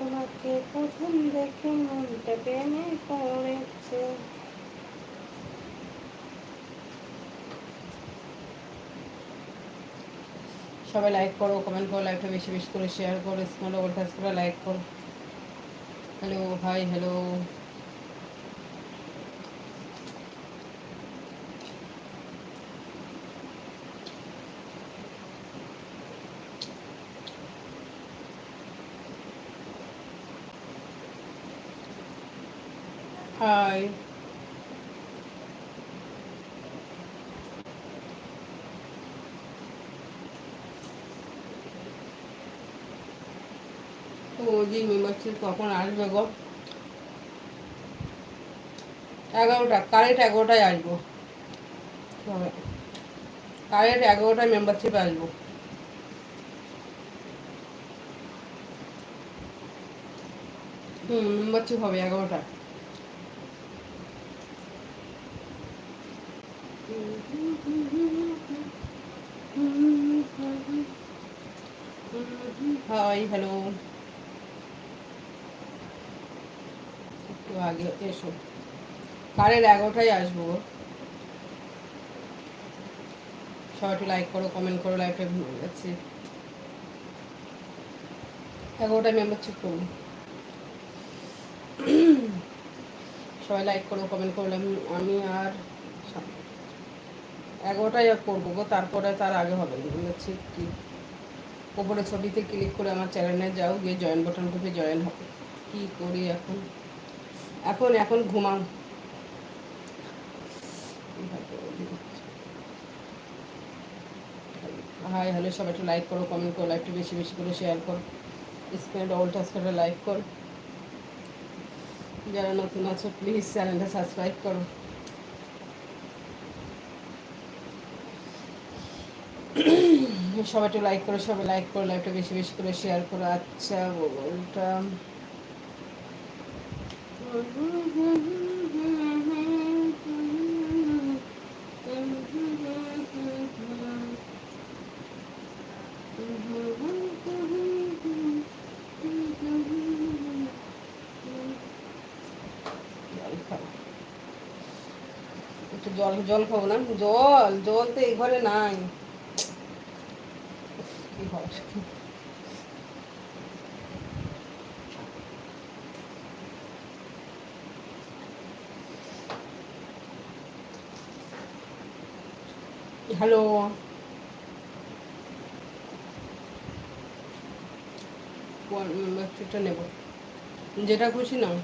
তোমাকে প্রথম দেখে মনটা প্রেমে পড়েছে। সবাই লাইক করো কমেন্ট করো লাইকটা বেশি বেশি করে শেয়ার করো স্মল ওভার করে লাইক করো। হ্যালো ভাই হ্যালো হাই জি মেম্বারশিপ কখন আসবে গো? এগারোটা কারেক্ট এগারোটায় আসব। কারেক্ট এগারোটায় মেম্বারশিপ আসব। হুম মেম্বারশিপ হবে এগারোটা হাই হ্যালো একটু আগে এসো। কারের এগারোটায় আসব। সবাই লাইক করো কমেন্ট করো লাইকটা ভুলে যাচ্ছি এগারোটায় মেম্বারশিপ করব। সবাই লাইক করো কমেন্ট করলাম আমি আর এগারোটায় করব গো, তারপরে তার আগে হবে। হচ্ছে কি ওপরে ছবিতে ক্লিক করে আমার চ্যানেলে যাও, গিয়ে জয়েন বাটন টিপে জয়েন হবে। কি করি এখন? এখন এখন ঘুমাও। হাই হ্যালো সবাই একটু লাইক করো কমেন্ট করো লাইকটা বেশি বেশি করে শেয়ার করো। স্ক্রিনে ডবল টাচ করে লাইক করো। যারা নতুন আছো প্লিজ চ্যানেলটা সাবস্ক্রাইব করো। সবাই একটু লাইক করো, সবাই লাইক করো লাইকটা বেশি বেশি করে শেয়ার করো। আচ্ছা ওটা জল জল খাব না? জল জল তো এই ঘরে নাই। কি হয় হ্যালো মেম্বারশিপটা নেব। যেটা খুশি নাও।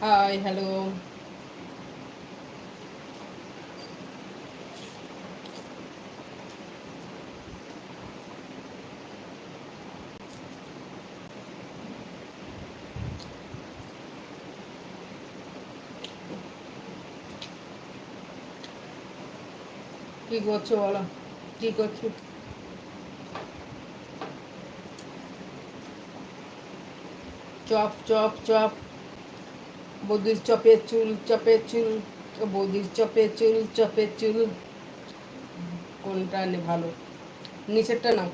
হাই হ্যালো কি করছ বলো। কি করছ চপ চপ চপ। বৌদির চপের চুল চপের চুল। বৌদির চপের চুল চপের চুল। কোনটা নে ভালো? নিচেরটা নাও।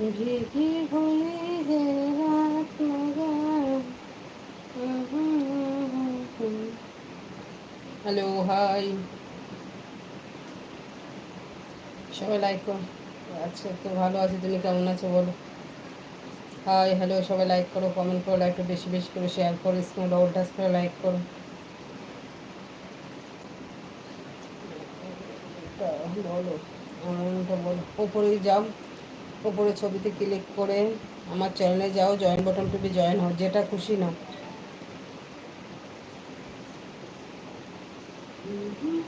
ভিগি হয়ে রাত হ্যালো হাই সবাই লাইক করো। আচ্ছা তো ভালো আছি, তুমি কেমন আছো বলো? হাই হ্যালো সবাই লাইক করো কমেন্ট করো লাইকটা বেশি বেশি করে শেয়ার করো স্ক্রিন ডবল টাচ করে লাইক করো। বলো বলো ওপরে যাও। ওপরে ছবিতে ক্লিক করে আমার চ্যানেলে যাও জয়েন বটন টিপে জয়েন হও, যেটা খুশি না mm-hmm.